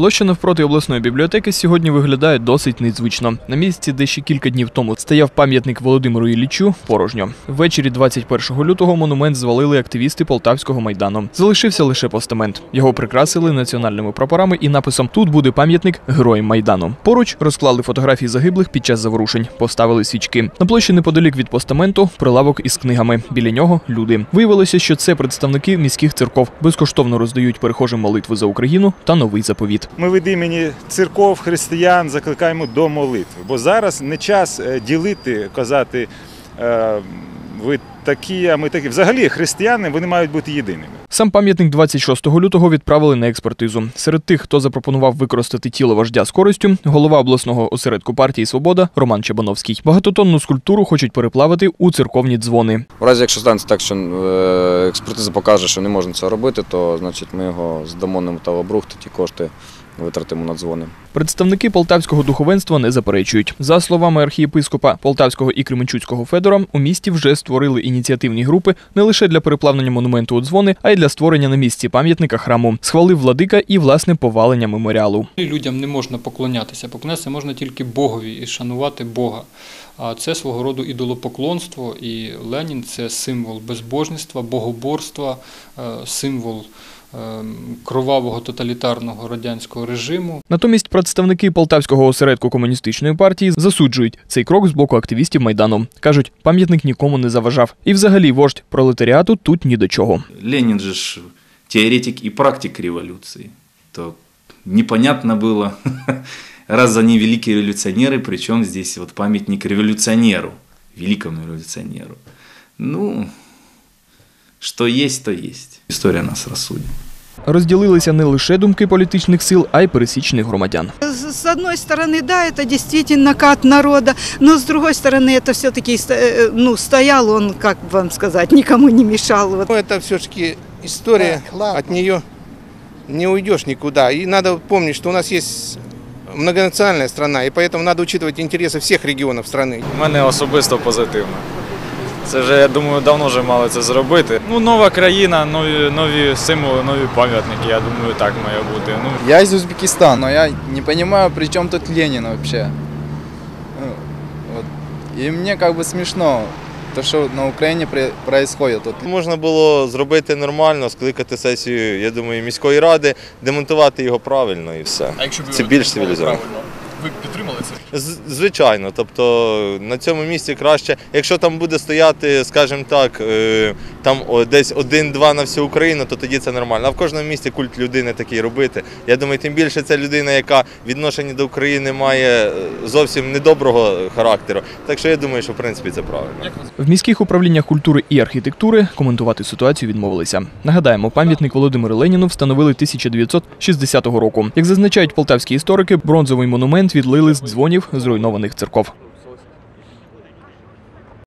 Площа навпроти обласної бібліотеки сьогодні виглядає досить незвично. На місці, де ще кілька днів тому стояв пам'ятник Володимиру Іллічу, порожньо. Ввечері 21 лютого монумент звалили активісти Полтавського майдану. Залишився лише постамент. Його прикрасили національними прапорами і написом Тут буде пам'ятник героям майдану. Поруч розклали фотографії загиблих під час заворушень, поставили свічки. На площі неподалік від постаменту прилавок із книгами. Біля нього люди. Виявилося, що це представники міських церков. Безкоштовно роздають перехожим молитви за Україну та новий заповіт. Ми від імені церков, християн закликаємо до молитви. Бо зараз не час е, ділити, казати, е, ви такі, а ми такі. Взагалі, християни вони мають бути єдиними. Сам пам'ятник 26 лютого відправили на експертизу. Серед тих, хто запропонував використати тіло вождя з користю, голова обласного осередку партії Свобода Роман Чебановський. Багатотонну скульптуру хочуть переплавити у церковні дзвони. В разі, якщо станеться так, що е, експертиза покаже, що не можна це робити, то значить ми його здамо на металобрухт, ті кошти витратимо на дзвони. Представники полтавського духовенства не заперечують. За словами архієпископа Полтавського і Кременчуцького Федора, у місті вже створили ініціативні групи не лише для переплавлення монументу у дзвони, а й для створення на місці пам'ятника храму. Схвалив владика і власне повалення меморіалу. Людям не можна поклонятися, поклонятися можна тільки Богові і шанувати Бога. А це свого роду ідолопоклонство, і Ленін це символ безбожництва, богоборства, е, символ кровавого тоталітарного радянського режиму. Натомість представники полтавського осередку комуністичної партії засуджують цей крок з боку активістів майдану. кажуть, пам'ятник нікому не заважав. І взагалі вождь пролетаріату тут ні до чого. Ленин же ж теоретик и практик революции. То непонятно было, раз они великие революционеры, причем здесь вот памятник революционеру, великому революционеру. Ну, что есть, то есть. История нас рассудит. Розділилися не лише думки політичних сил, а й пересічних громадян. С с одной стороны, да, это действительно кат народа, но с другой стороны, это все-таки ну, стоял он, как вам сказать, никому не мешал. Вот. Ну, это все-таки история, от нее не уйдешь никуда. И надо помнить, что у нас есть многонациональная страна, и поэтому надо учитывать интересы всех регионов страны. У мене особисто позитивно. Це вже, я думаю, давно вже мали це зробити. Ну, нова країна, нові, нові символи, нові пам'ятники, я думаю, так має бути. Ну, Я из Узбекистана, я не понимаю, при чем тут Ленин вообще. Ну, вот. И мне как бы смешно, то, что на Украине при- происходит. Можна було зробити нормально, скликати сесію, я думаю, міської ради, демонтувати його правильно і все. А якщо Це більш цивілізовано. Ви підтримали це? З- Звичайно, тобто на цьому місці краще, якщо там буде стояти, скажімо так, е, там о, десь один-два на всю Україну, то тоді це нормально. А в кожному місті культ людини такий робити. Я думаю, тим більше це людина, яка відношення до України має е, зовсім недоброго характеру. Так що я думаю, що в принципі це правильно. В міських управліннях культури і архітектури коментувати ситуацію відмовилися. Нагадаємо, пам'ятник Володимиру Леніну встановили 1960 року. Як зазначають полтавські історики, бронзовий монумент відлили з дзвонів зруйнованих церков.